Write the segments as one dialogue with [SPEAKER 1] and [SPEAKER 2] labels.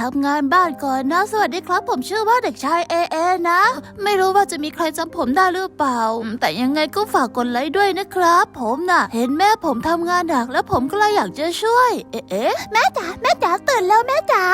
[SPEAKER 1] ทำงานบ้านก่อนนะ สวัสดีครับ ผมชื่อว่าเด็กชายเอเอนะ ไม่รู้ว่าจะมีใครจำผมได้หรือเปล่า แต่ยังไงก็ฝากกดไลค์ด้วยนะครับ ผมน่ะ เห็นแม่ผมทำงานหนักแล้วผมก็เลยอยากจะช่วย เอ๊ะแม่จ๋าแม่จ๋าตื่นแล้วแม่จ๋า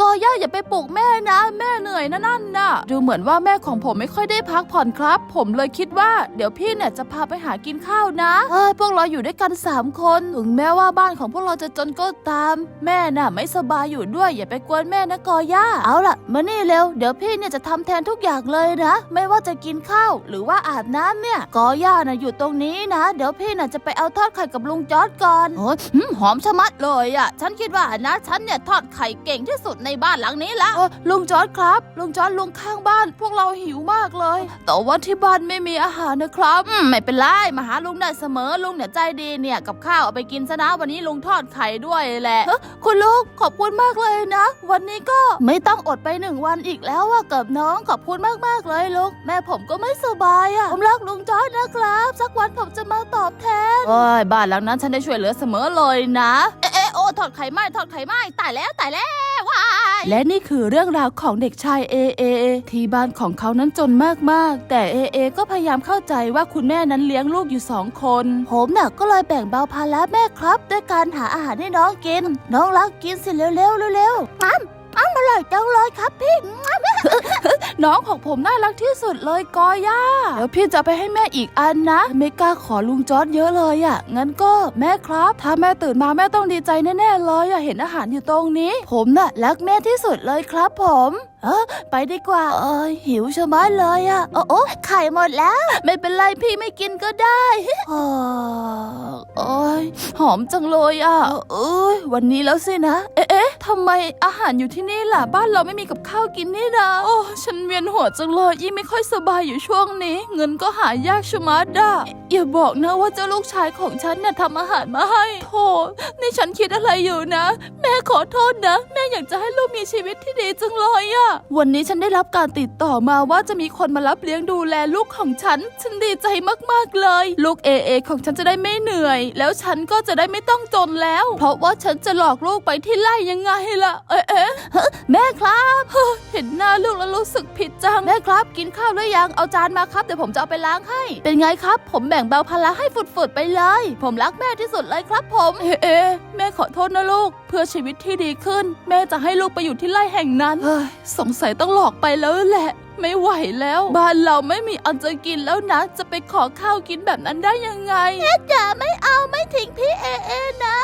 [SPEAKER 1] ก็ย่าอย่าไปปลุกแม่นะ แม่เหนื่อยนะนั่นน่ะ
[SPEAKER 2] ดูเหมือนว่าแม่ของผมไม่ค่อยได้พักผ่อนครับ ผมเลยคิดว่า เดี๋ยวพี่เนี่ยจะพาไปหากินข้าวนะเฮ้ยพวกเราอยู่ด้วยกันสามคนถึงแม้ว่าบ้านของพวกเราจะจนก็ตาม แม่น่ะ ไม่สบายอยู่ด้วยอย่าไปกวนแม่นะกอย่า
[SPEAKER 1] เอาล่ะ มานี่เร็ว เดี๋ยวพี่เนี่ยจะทำแทนทุกอย่างเลยนะ ไม่ว่าจะกินข้าวหรือว่าอาบน้ำเนี่ยกอย่านะอยู่ตรงนี้นะ เดี๋ยวพี่น่ะจะไปเอาทอดไข่กับลุงจอร์ดก่อนโอ้ยหืมหอมชะมัดเลยอะ ฉันคิดว่านะฉันเนี่ยทอดไข่เก่งที่สุดในบ้านหลังนี้ละ
[SPEAKER 2] เออลุงจอร์ดครับ ลุงจอร์ดลุงข้างบ้าน พวกเราหิวมากเลย แต่ว่าที่บ้านไม่มีอาหารนะครับ
[SPEAKER 1] อืมไม่เป็นไรมาหาลุงได้เสมอลุงเนี่ยใจดีเนี่ยกับข้าวเอาไปกินซะนะวันนี้ลุงทอดไข่ด้วยแหละเอ้อคุณลูกขอบคุณมากเลยนะวันนี้ก็ไม่ต้องอดไปหนึ่งวันอีกแล้วว่ากับน้องขอบคุณมากๆเลยลูกแม่ผมก็ไม่สบายอะผมรักลุงจอร์ดนะครับ สักวันผมจะมาตอบแทน
[SPEAKER 2] โอ้ยบ้านหลังนั้นฉันได้ช่วยเหลือเสมอเลยนะ
[SPEAKER 1] เอ๊ะเอ๊ะโอ้ทอดไข่ไหม้ทอดไข่ไหม้ตายแล้วตายแล้วว้าย
[SPEAKER 2] และนี่คือเรื่องราวของเด็กชายเอเอที่บ้านของเขานั้นจนมากๆ แต่เอเอก็พยายามเข้าใจว่าคุณแม่นั้นเลี้ยงลูกอยู่สองคน
[SPEAKER 1] ผมน่ะก็เลยแบ่งเบาภาระแม่ครับ ด้วยการหาอาหารให้น้องกิน น้องรักกินสิเร็วๆเร็วๆอ้ำ อ้ำอร่อยจังเลยครับพี่
[SPEAKER 2] น้องของผมน่ารักที่สุดเลยกอย่าเดี๋ยวพี่จะไปให้แม่อีกอันนะ ไม่กล้าขอลุงจอร์ดเยอะเลยอะ่ะ งั้นก็แม่ครับ ถ้าแม่ตื่นมาแม่ต้องดีใจแน่ๆเลยอะเห็นอาหารอยู่ตรงนี้ ผมน่ะรักแม่ที่สุดเลยครับผม
[SPEAKER 1] เออไปดีกว่า เออหิวชะมัดเลยอะโอ้โอ้ไข่หมดแล้ว
[SPEAKER 2] ไม่เป็นไรพี่ไม่กินก็ได้
[SPEAKER 1] อ๋อ
[SPEAKER 2] โอ้ยหอมจังเลยอะ่ะเอ้ยวันนี้แล้วสินะ เอ๊ะ ทำไมอาหารอยู่ที่นี่ล่ะ บ้านเราไม่มีกับข้าวกินนี่นะโอ้ฉันเวียนหัวจังเลยยิ่ไม่ค่อยสบายอยู่ช่วงนี้ เงินก็หายากชะมัดอะอย่าบอกนะว่าเจ้าลูกชายของฉันเนี่ยทำอาหารมาให้โธ่นี่ฉันคิดอะไรอยู่นะ แม่ขอโทษนะ แม่อยากจะให้ลูกมีชีวิตที่ดีจังเลยอะวันนี้ฉันได้รับการติดต่อมาว่าจะมีคนมารับเลี้ยงดูแลลูกของฉัน ฉันดีใจมากๆเลย ลูกเอเอของฉันจะได้ไม่เหนื่อย แล้วฉันก็จะได้ไม่ต้องจนแล้ว เพราะว่าฉันจะหลอกลูกไปที่ไร่ยังไงล่ะ เอ๊ะเอ๊ะ
[SPEAKER 1] แม่ครับ
[SPEAKER 2] เห็นหน้าลูกแล้วรู้สึกผิดจัง
[SPEAKER 1] แม่ครับ กินข้าวหรือยังเอาจานมาครับเดี๋ยวผมจะเอาไปล้างให้ เป็นไงครับ ผมแบ่งเบาภาระให้ฝุดๆไปเลย ผมรักแม่ที่สุดเลยครับผม
[SPEAKER 2] เอ๊ะเอ๊ะแม่ขอโทษนะลูก เพื่อชีวิตที่ดีขึ้น แม่จะให้ลูกไปอยู่ที่ไร่แห่งนั้นเฮ้ยสงสัยต้องหลอกไปแล้วแหละไม่ไหวแล้ว บ้านเราไม่มีอันจะกินแล้วนะ จะไปขอข้าวกินแบบนั้นได้ยังไง
[SPEAKER 1] จ๋าไม่เอาไม่ทิ้งพี่เอเอนะ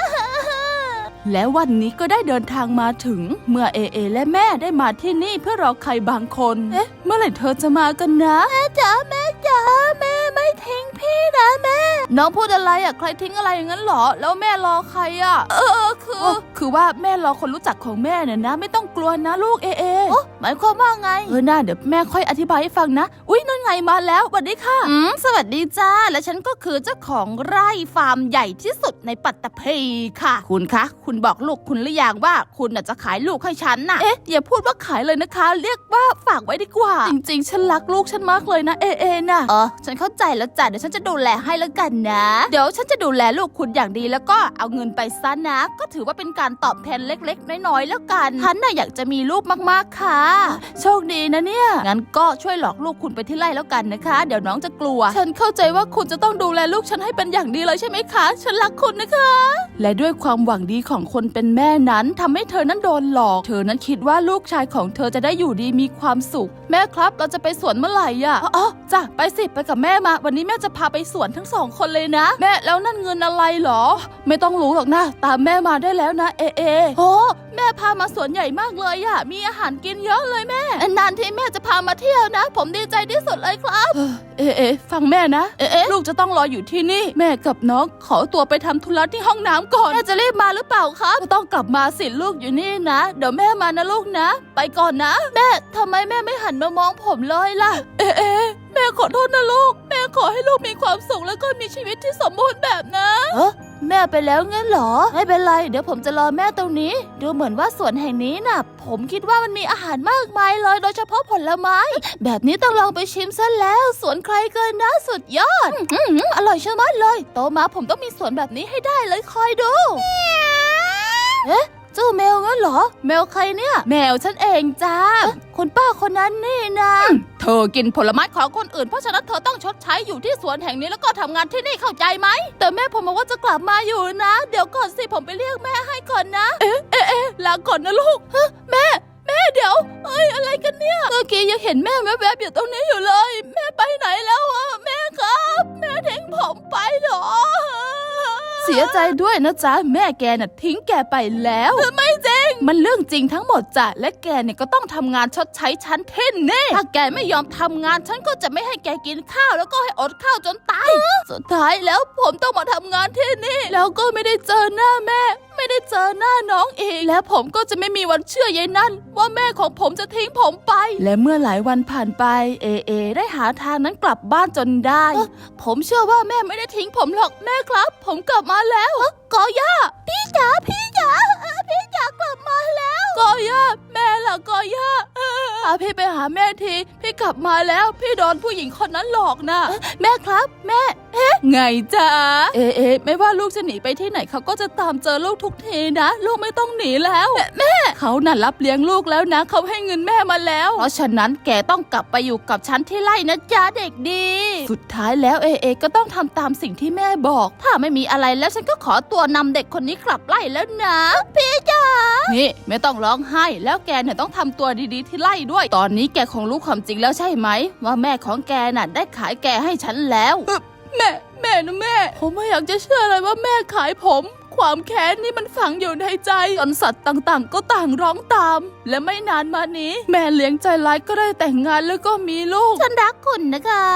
[SPEAKER 2] และวันนี้ก็ได้เดินทางมาถึง เมื่อเอเอ และแม่ได้มาที่นี่เพื่อรอใครบางคน เอ๊ะ เมื่อไหร่เธอจะมากันนะ
[SPEAKER 1] แม่จ๋าแม่จ๋าแม่ ไม่ทิ้งพี่นะแม่
[SPEAKER 2] น้องพูดอะไรอะใครทิ้งอะไรอย่างนั้นเหรอ แล้วแม่รอใครอะเออเออคือ คือว่าแม่รอคนรู้จักของแม่เนี่ยนะ ไม่ต้องกลัวนะลูกเอเอ
[SPEAKER 1] โอ้หมายความว่าไง
[SPEAKER 2] เออน่าเดี๋ยวแม่ค่อยอธิบายให้ฟังนะ อุ้ยนั่นไงมาแล้วสวัสดีค่ะ
[SPEAKER 1] อืมสวัสดีจ้า และฉันก็คือเจ้าของไร่ฟาร์มใหญ่ที่สุดในปัตตภีค่ะ คุณคะ คุณบอกลูกคุณหรือยังว่า คุณน่ะจะขายลูกให้ฉันน่ะ
[SPEAKER 2] เอ๊ะอย่าพูดว่าขายเลยนะคะ เรียกว่าฝากไว้ดีกว่า จริง ๆ ฉันรักลูกฉันมากเลยนะเอเอน่ะ
[SPEAKER 1] เออฉันเข้าใจแล้วจ้ะเดี๋ยวฉันจะดูแลให้แล้วกันนะ เดี๋ยวฉันจะดูแลลูกคุณอย่างดีแล้วก็เอาเงินไปซะนะ ก็ถือว่าเป็นการตอบแทนเล็ก ๆ น้อยๆแล้วกันฉันน่ะอยากจะมีลูกมากๆค่ะ
[SPEAKER 2] โชคดีนะเนี่ย
[SPEAKER 1] งั้นก็ช่วยหลอกลูกคุณไปที่ไร่แล้วกันนะคะ เดี๋ยวน้องจะกลัว
[SPEAKER 2] ฉันเข้าใจว่าคุณจะต้องดูแลลูกฉันให้เป็นอย่างดีเลยใช่ไหมคะ ฉันรักคุณนะคะ และด้วยความหวังดีของคนเป็นแม่นั้นทำให้เธอนั้นโดนหลอก เธอนั้นคิดว่าลูกชายของเธอจะได้อยู่ดีมีความสุข แม่ครับเราจะไปสวนเมื่อไหร่อะอ๋ออ๋อจ้ะไปสิไปกับแม่มาวันนี้แม่จะพาไปสวนทั้งสองคนเลยนะ แม่แล้วนั่นเงินอะไรเหรอ ไม่ต้องรู้หรอกนะตามแม่มาได้แล้วนะเอเอโอ้แม่พามาสวนใหญ่มากเลยอะมีอาหารกินเยอะเลยแม่
[SPEAKER 1] นานที่แม่จะพามาเที่ยวนะ ผมดีใจที่สุดเลยครับ
[SPEAKER 2] เอะเอะฟังแม่นะ เอะเอะลูกจะต้องรออยู่ที่นี่ แม่กับน้องขอตัวไปทำธุระที่ห้องน้ำก่อน
[SPEAKER 1] แม่จะรีบมาหรือเปล่าครับ
[SPEAKER 2] ก็ต้องกลับมาสิลูกอยู่นี่นะ เดี๋ยวแม่มานะลูกนะ ไปก่อนนะ
[SPEAKER 1] แม่ทำไมแม่ไม่หันมามองผมเลยล่ะ
[SPEAKER 2] เอะเอะ แม่ขอโทษนะลูก แม่ขอให้ลูกมีความสุขแล้วก็มีชีวิตที่สมบูรณ์แบบนะ
[SPEAKER 1] เออแม่ไปแล้วงั้นเหรอ ไม่เป็นไร เดี๋ยวผมจะรอแม่ตรงนี้ ดูเหมือนว่าสวนแห่งนี้น่ะ ผมคิดว่ามันมีอาหารมากมายเลย โดยเฉพาะผลไม้ แบบนี้ต้องลองไปชิมซะแล้ว สวนใครเกินนะสุดยอดอืมอร่อยเชื่อมัดเลย โตมาผมต้องมีสวนแบบนี้ให้ได้เลยคอยดู เอ๊ะ เจ้าแมวงั้นเหรอ แมวใครเนี่ย
[SPEAKER 2] แมวฉันเองจ้า
[SPEAKER 1] คุณป้าคนนั้นนี่นะ
[SPEAKER 2] เธอกินผลไม้ของคนอื่นเพราะฉะนั้นเธอต้องชดใช้อยู่ที่สวนแห่งนี้แล้วก็ทำงานที่นี่เข้าใจไหม
[SPEAKER 1] แต่แม่ผมบอกว่าจะกลับมาอยู่นะ เดี๋ยวก่อนสิผมไปเรียกแม่ให้ก่อนนะ
[SPEAKER 2] เอ๊ะเอ๊ะเอ๊ะลาก่อนนะลูกฮะแม่แม่เดี๋ยว เอ้ยอะไรกันเนี่ย เมื่อกี้ยังเห็นแม่แวบๆอยู่ตรงนี้อยู่เลย แม่ไปไหนแล้วอะแม่ครับ แม่ทิ้งผมไปเหรอเสียใจด้วยนะจ๊ะ แม่แกน่ะทิ้งแกไปแล้วไม่จริง มันเรื่องจริงทั้งหมดจ้ะและแกเนี่ยก็ต้องทำงานชดใช้ฉันเท่นแน่ถ้าแกไม่ยอมทำงานฉันก็จะไม่ให้แกกินข้าวแล้วก็ให้อดข้าวจนตาย สุดท้ายแล้วผมต้องมาทำงานที่นี่ แล้วก็ไม่ได้เจอหน้าแม่ ไม่ได้เจอหน้าน้องอีก และผมก็จะไม่มีวันเชื่อยายนั่น ว่าแม่ของผมจะทิ้งผมไป และเมื่อหลายวันผ่านไป เอเอ ได้หาทางนั้นกลับบ้านจนได้ ผมเชื่อว่าแม่ไม่ได้ทิ้งผมหรอกแม่ครับ ผมกลับมาแล้วกอย่าพี่จ๋าพี่จ๋าเอ่อพี่จ๋ากลับมาแล้วกอย่าแม่ล่ะกอย่าเออพาพี่ไปหาแม่ที พี่กลับมาแล้ว พี่โดนผู้หญิงคนนั้นหลอกนะแม่ครับ แม่ไงจ๊ะเอะเอะไม่ว่าลูกจะหนีไปที่ไหนเขาก็จะตามเจอลูกทุกทีนะ ลูกไม่ต้องหนีแล้วแม่เขาน่ะรับเลี้ยงลูกแล้วนะเขาให้เงินแม่มาแล้ว เพราะฉะนั้นแกต้องกลับไปอยู่กับฉันที่ไร่นะจ๊ะเด็กดี สุดท้ายแล้วเอเอก็ต้องทำตามสิ่งที่แม่บอก ถ้าไม่มีอะไรแล้วฉันก็ขอตัวนำเด็กคนนี้กลับไร่แล้วนะพี่จ๋านี่ไม่ต้องร้องไห้แล้วแกเนี่ยต้องทำตัวดีๆที่ไล่ด้วย ตอนนี้แกคงรู้ความจริงแล้วใช่ไหม ว่าแม่ของแกน่ะได้ขายแกให้ฉันแล้ว แม่แม่นะแม่ ผมไม่อยากจะเชื่อเลยว่าแม่ขายผม ความแค้นนี่มันฝังอยู่ในใจจนสัตว์ต่างๆ ก็ต่างร้องตาม และไม่นานมานี้ แม่เลี้ยงใจร้ายก็ได้แต่งงานแล้วก็มีลูก
[SPEAKER 1] ฉันรักคุณนะคะ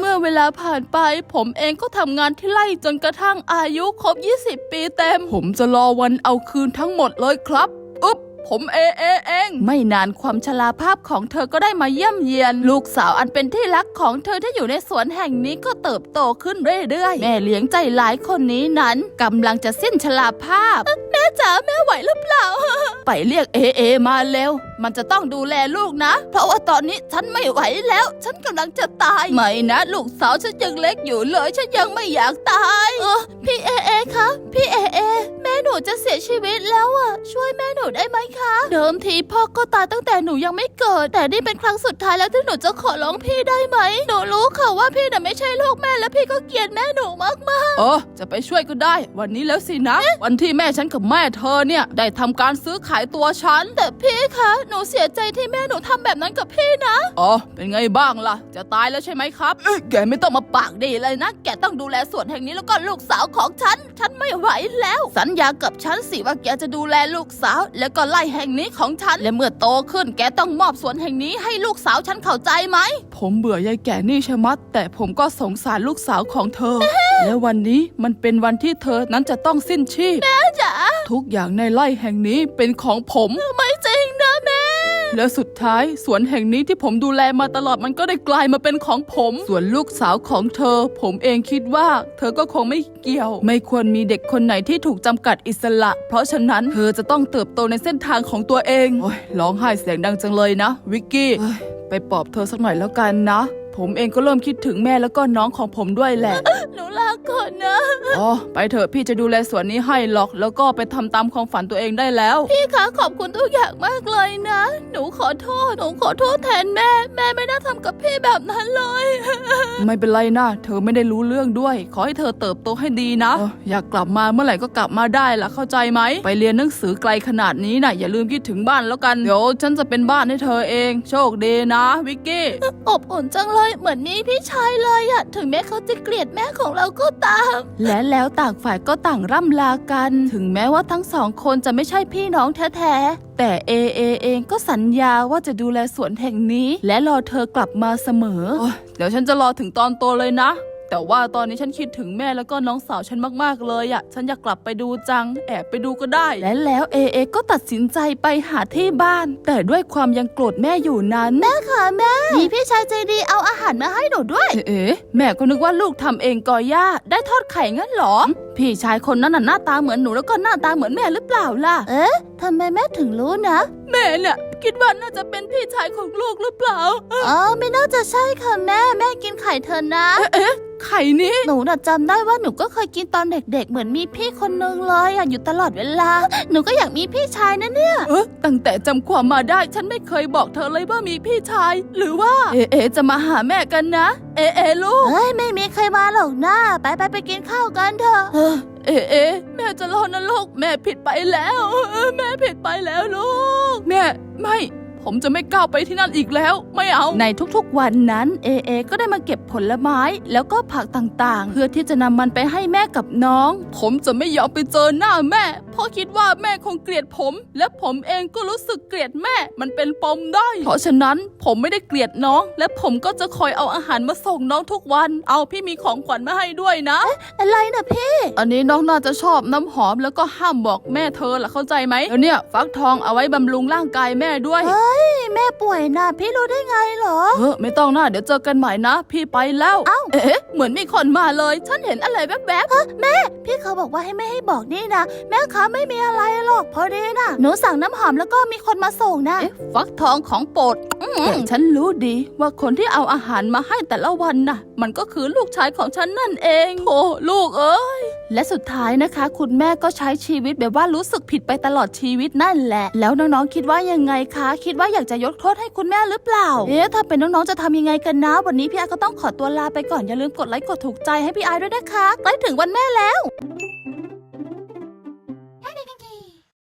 [SPEAKER 2] เมื่อเวลาผ่านไป ผมเองก็ทำงานที่ไร่จนกระทั่งอายุครบ 20 ปีเต็ม ผมจะรอวันเอาคืนทั้งหมดเลยครับอุ๊บ ผมเอเอเอง ไม่นานความชราภาพของเธอก็ได้มาเยี่ยมเยียน ลูกสาวอันเป็นที่รักของเธอที่อยู่ในสวนแห่งนี้ก็เติบโตขึ้นเรื่อยๆ แม่เลี้ยงใจหลายคนนี้นั้นกำลังจะสิ้นชราภาพ แม่จ๋าแม่ไหวหรือเปล่า ไปเรียกเอเอมาเร็ว มันจะต้องดูแลลูกนะ เพราะว่าตอนนี้ฉันไม่ไหวแล้ว ฉันกำลังจะตาย ไม่นะ ลูกสาวฉันยังเล็กอยู่เลย ฉันยังไม่อยากตาย เออพี่เอเอคะพี่เอเอแม่ หนูจะเสียชีวิตแล้วอะ ช่วยแม่หนูได้ไหมคะ เดิมทีพ่อก็ตายตั้งแต่หนูยังไม่เกิด แต่นี่เป็นครั้งสุดท้ายแล้วที่หนูจะขอร้องพี่ได้ไหม หนูรู้ค่ะว่าพี่น่ะไม่ใช่ลูกแม่และพี่ก็เกลียดแม่หนูมากมากๆเออจะไปช่วยก็ได้ วันนี้แล้วสินะ วันที่แม่ฉันกับแม่เธอเนี่ย ได้ทำการซื้อขายตัวฉัน แต่พี่คะ หนูเสียใจที่แม่หนูทำแบบนั้นกับพี่นะอ๋อเป็นไงบ้างล่ะ จะตายแล้วใช่ไหมครับเอ้ยแกไม่ต้องมาปากดีเลยนะ แกต้องดูแลสวนแห่งนี้แล้วก็ลูกสาวของฉัน ฉันไม่ไหวแล้ว สัญญากับฉันสิว่าแกจะดูแลลูกสาว แล้วก็ไล่แห่งนี้ของฉัน และเมื่อโตขึ้นแกต้องมอบสวนแห่งนี้ให้ลูกสาวฉันเข้าใจไหม ผมเบื่อยายแก่นี่ใช่มัดแต่ผมก็สงสารลูกสาวของเธอ และวันนี้มันเป็นวันที่เธอนั้นจะต้องสิ้นชีพ
[SPEAKER 1] จ๋า
[SPEAKER 2] ทุกอย่างในไร่แห่งนี้เป็นของผม
[SPEAKER 1] ไม่จริงนะแม่
[SPEAKER 2] และสุดท้าย สวนแห่งนี้ที่ผมดูแลมาตลอดมันก็ได้กลายมาเป็นของผม ส่วนลูกสาวของเธอ ผมเองคิดว่า เธอก็คงไม่เกี่ยว ไม่ควรมีเด็กคนไหนที่ถูกจำกัดอิสระ เพราะฉะนั้นเธอจะต้องเติบโตในเส้นทางของตัวเองโอ้ยร้องไห้เสียงดังจังเลยนะ วิกกี้เอ้ยไปปลอบเธอสักหน่อยแล้วกันนะ ผมเองก็เริ่มคิดถึงแม่แล้วก็น้องของผมด้วยแหละ
[SPEAKER 1] หนูลาก่ อนนะ
[SPEAKER 2] อ๋อ ไปเถอะพี่จะดูแลสวนนี้ให้หรอก แล้วก็ไปทำตามความฝันตัวเองได้แล้ว
[SPEAKER 1] พี่คะขอบคุณทุกอย่างมากเลยนะ หนูขอโทษ หนูขอโทษแทนแม่ แม่ไม่น่าทำกับพี่แบบนั้นเลย
[SPEAKER 2] ไม่เป็นไรนะเธอไม่ได้รู้เรื่องด้วย ขอให้เธอเติบโตให้ดีนะเอออยากกลับมาเมื่อไหร่ก็กลับมาได้ละเข้าใจไหม ไปเรียนหนังสือไกลขนาดนี้นะอย่าลืมคิดถึงบ้านแล้วกัน เดี๋ยวฉันจะเป็นบ้านให้เธอเอง โชคดีนะวิกกี้
[SPEAKER 1] อบอุ่นจังเลย เหมือนมีพี่ชายเลยอะถึงแม้เขาจะเกลียดแม่ของเราก็ตาม
[SPEAKER 2] และแล้วต่างฝ่ายก็ต่างร่ำลากัน ถึงแม้ว่าทั้งสองคนจะไม่ใช่พี่น้องแท้ๆ แต่เอเอเองก็สัญญาว่าจะดูแลสวนแห่งนี้ และรอเธอกลับมาเสมอ เดี๋ยวฉันจะรอถึงตอนโตเลยนะ แต่ว่าตอนนี้ฉันคิดถึงแม่แล้วก็น้องสาวฉันมากๆเลยอะฉันอยากกลับไปดูจัง แอบไปดูก็ได้ และแล้วเอเอก็ตัดสินใจไปหาที่บ้าน แต่ด้วยความยังโกรธแม่อยู่นั้น
[SPEAKER 1] แม่ค่ะแม่มีพี่ชายใจดีเอาอาหารมาให้หนูด้วย
[SPEAKER 2] เอ๊ะแม่ก็นึกว่าลูกทำเองกอย่าได้ทอดไข่งั้นเหรอ พี่ชายคนนั้นน่ะหน้าตาเหมือนหนูแล้วก็หน้าตาเหมือนแม่หรือเปล่าล่ะ
[SPEAKER 1] เอ๊ะทำไมแม่ถึงรู้นะ
[SPEAKER 2] แม่เนี่ยคิดว่าน่าจะเป็นพี่ชายของลูกหรือเปล่า
[SPEAKER 1] อ๋อไม่น่าจะใช่ค่ะแม่ แม่กินไข่เธอะนะ
[SPEAKER 2] ไข่นี้
[SPEAKER 1] หนูน่ะจำได้ว่าหนูก็เคยกินตอนเด็ก ๆ เหมือนมีพี่คนนึงเลยอะอยู่ตลอดเวลา หนูก็อยากมีพี่ชายนะเนี่ย
[SPEAKER 2] เออตั้งแต่จำความมาได้ฉันไม่เคยบอกเธอเลยว่ามีพี่ชาย หรือว่า เอเอจะมาหาแม่กันนะ เอเอลูก
[SPEAKER 1] เฮ้ยไม่มีใครมาหรอกนะไปไปไปกินข้าวกันเถอะ
[SPEAKER 2] เออเอเอแม่จะรอนะลูกแม่ผิดไปแล้วเออแม่ผิดไปแล้วลูก แม่ไม่ ผมจะไม่ก้าวไปที่นั่นอีกแล้ว ไม่เอา ในทุกๆวันนั้นเอเอก็ได้มาเก็บผลไม้แล้วก็ผักต่างๆ เพื่อที่จะนำมันไปให้แม่กับน้อง ผมจะไม่ยอมไปเจอหน้าแม่เพราะคิดว่าแม่คงเกลียดผม และผมเองก็รู้สึกเกลียดแม่ มันเป็นปมได้ เพราะฉะนั้นผมไม่ได้เกลียดน้อง และผมก็จะคอยเอาอาหารมาส่งน้องทุกวัน เอาพี่มีของขวัญมาให้ด้วยนะ
[SPEAKER 1] อะไรนะพี่
[SPEAKER 2] อันนี้น้องน่าจะชอบน้ำหอมแล้วก็ห้ามบอกแม่เธอล่ะเข้าใจไหมแล้วเนี่ย ฟักทองเอาไว้บำรุงร่างกายแม่ด้วย
[SPEAKER 1] เฮ้ย แม่ป่วยนะพี่รู้ได้ไงเหรอ
[SPEAKER 2] เออไม่ต้องนะเดี๋ยวเจอกันใหม่นะ พี่ไปแล้ว
[SPEAKER 1] เอ้า
[SPEAKER 2] เอ๊ะเหมือนมีคนมาเลย ฉันเห็นอะไรแวบ
[SPEAKER 1] พี่เขาบอกว่าให้ไม่ให้บอกนี่นะแม่คะไม่มีอะไรหรอกพอดีนะหนูสั่งน้ำหอมแล้วก็มีคนมาส่งนะ
[SPEAKER 2] ๆเอ๊ะฟักทองของโปรดอืมแต่ฉันรู้ดีว่าคนที่เอาอาหารมาให้แต่ละวันน่ะ มันก็คือลูกชายของฉันนั่นเอง โอ้ลูกเอ้ย และสุดท้ายนะคะ คุณแม่ก็ใช้ชีวิตแบบว่ารู้สึกผิดไปตลอดชีวิตนั่นแหละ แล้วน้องๆคิดว่ายังไงคะ คิดว่าอยากจะยกโทษให้คุณแม่หรือเปล่า เอ๊ะถ้าเป็นน้องๆจะทำยังไงกันนะ วันนี้พี่ไอาก็ต้องขอตัวลาไปก่อนอย่าลืมกดไลค์กดถูกใจให้พี่ไอาด้วยนะคะใกล้ถึงวันแม่แล้ว